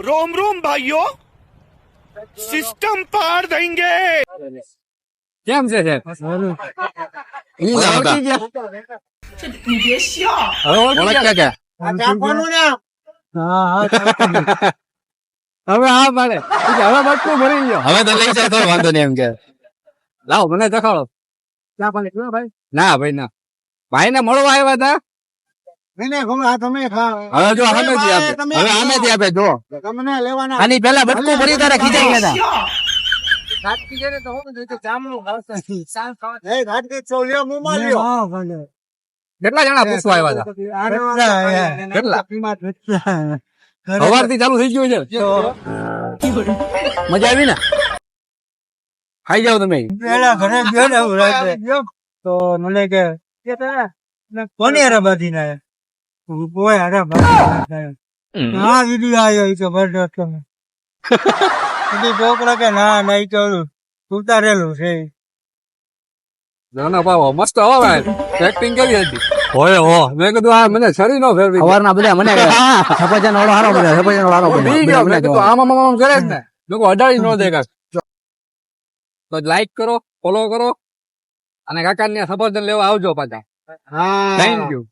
रोम रोम भाइयों सिस्टम पार देंगे કેમ છે સાહેબ ઓળખી ગયા હવે ઓળખી ગયા હવે હા મારે હવે બટકું ભરી લ્યો હવે તો લઈ જાય તો વાંધો નહીં એમ કે લાવો મને દેખાડો ચા પાણી પીવો ભાઈ ના ભાઈ ના ભાઈ ને મળવા આવ્યા હતા કેટલા જણા પૂછવા આવ્યા હતા? ચાલુ થઈ ગયું છે. મજા આવી ને? ખાઈ જાવ તમે. પેલા ઘરે ગયો રાત્રે. તો મને કે કોની હારે બાંધી ના કોઈ બાંધી હા વીડિયો આવ્યો છોકરો કે ના ના ઈ ઉતારેલું છે ના ના બાબા મસ્ત હવા એક્ટિંગ કેવી હતી? હોય હો મેં કીધું આ મને શરીર નો ફેરવી સવારના બધા મને સફરજન વાળો હારો બન્યો સફરજન વાળો હારો બી મેં કીધું આમ આમ આમ કરે જ ને. લોકો અડાડી નો દે કાક તો લાઈક કરો ફોલો કરો. અને કાકા ને સફરજન લેવા આવજો પાછા. હા. Thank you